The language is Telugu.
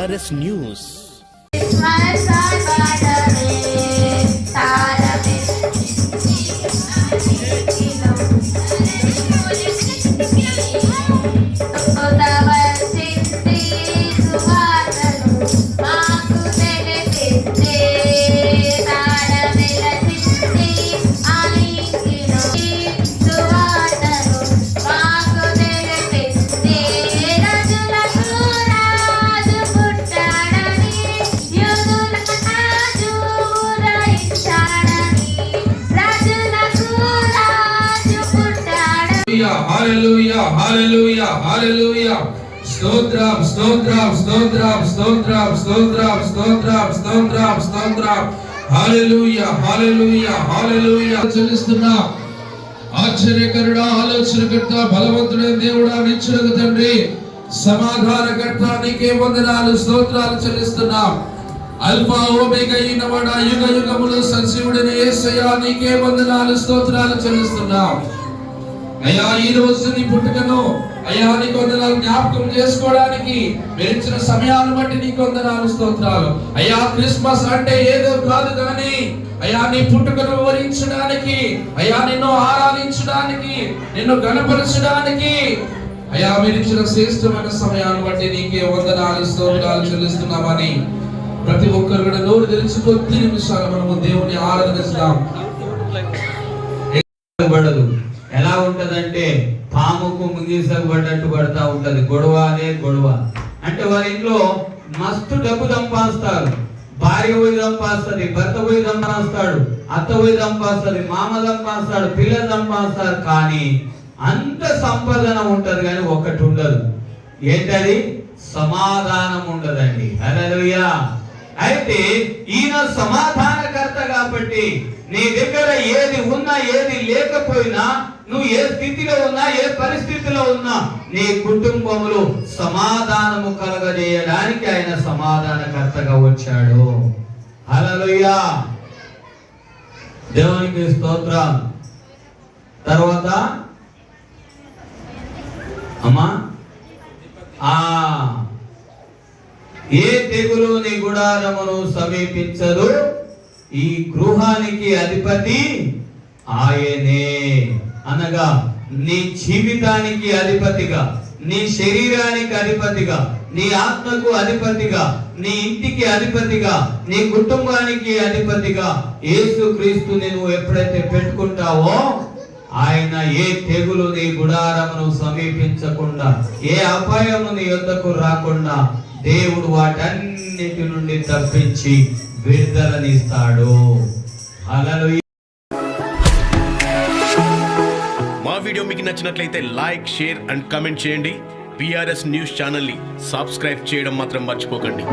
ARS News. హల్లెలూయా హల్లెలూయా హల్లెలూయా స్తోత్రం స్తోత్రం స్తోత్రం స్తోత్రం స్తోత్రం స్తోత్రం స్తోత్రం స్తోత్రం హల్లెలూయా హల్లెలూయా హల్లెలూయా చెల్లిస్తున్నా ఆశ్చర్యకరుడా ఆలోచనకర్త బలవంతుడైన దేవుడా నిచ్చులకు తండ్రి. సమాధానకర్త నీకే వందనాలు స్తోత్రాలు చెల్లిస్తున్నాం. అల్ఫా ఓమేగా అయినవాడా యుగ యుగములు సజీవుడైన ఏసయ్యా నీకే వందనాలు స్తోత్రాలు చెల్లిస్తున్నాం. అయ్యా ఈ రోజు నీ పుట్టుకను అయ్యా నీ కొందనాలు జ్ఞాపకం చేసుకోవడానికి పెంచిన సమయాన్ని బట్టి నీ కొందనాలు స్తోత్రాలు. అయ్యా క్రిస్మస్ అంటే ఏదో కాదు కానీ అయ్యా నీ పుట్టుకను వివరించడానికి అయ్యా నిన్ను ఆరాధించడానికి నిన్ను గణపరచడానికి అయ్యా మీరు ఇచ్చిన శ్రేష్టమైన సమయాన్ని బట్టి నీకే వందనాలు స్తోత్రాలు చెల్లిస్తున్నామని ప్రతి ఒక్కరు కూడా నోరు తెలిసి కొద్ది నిమిషాలు మనము దేవుని ఆరాధిస్తాం. ఎలా ఉంటదంటే పాముకు ముంగీసకు పడతా ఉంటది. గొడవ అనే గొడవ. అంటే వారి ఇంట్లో మస్తు డబ్బు సంపాదిస్తారు. భార్య పోయి సంపాదిస్తుంది భర్త పోయి సంపాదిస్తాడు అత్త పోయి సంపాదిస్తుంది మామ సంపాదిస్తాడు పిల్లలు సంపాదిస్తారు. కానీ అంత సంపాదన ఉంటది కానీ ఒక్కటి ఉండదు. ఏంటది? సమాధానం ఉండదండి. హల్లెలూయా. అయితే ఈయన సమాధానకర్త కాబట్టి నీ దగ్గర ఏది ఉన్నా ఏది లేకపోయినా నువ్వు ఏ స్థితిలో ఉన్నా ఏ పరిస్థితిలో ఉన్నా నీ కుటుంబంలో సమాధానము కలగజేయడానికి ఆయన సమాధానకర్తగా వచ్చాడు. అలలుయ్యా దేవునికి స్తోత్రం తర్వాత అమ్మా ఆ ఏ తెగులు నీ గుడారమును సమీపించదు? ఈ గృహానికి అధిపతి ఆయనే. అనగా నీ జీవితానికి అధిపతిగా నీ శరీరానికి అధిపతిగా నీ ఆత్మకు అధిపతిగా నీ ఇంటికి అధిపతిగా నీ కుటుంబానికి అధిపతిగా యేసు క్రీస్తుని నువ్వు ఎప్పుడైతే పెట్టుకుంటావో ఆయన ఏ తెగులు నీ గుడారమును సమీపించకుండా ఏ అపాయము నీ యొద్దకు రాకుండా దేవుడు వాటన్నిటి నుండి తప్పించి విడుదలనిస్తాడు. అలలు మా వీడియో మీకు నచ్చినట్లయితే లైక్ షేర్ అండ్ కమెంట్ చేయండి. పిఆర్ఎస్ న్యూస్ ఛానల్ని సబ్స్క్రైబ్ చేయడం మాత్రం మర్చిపోకండి.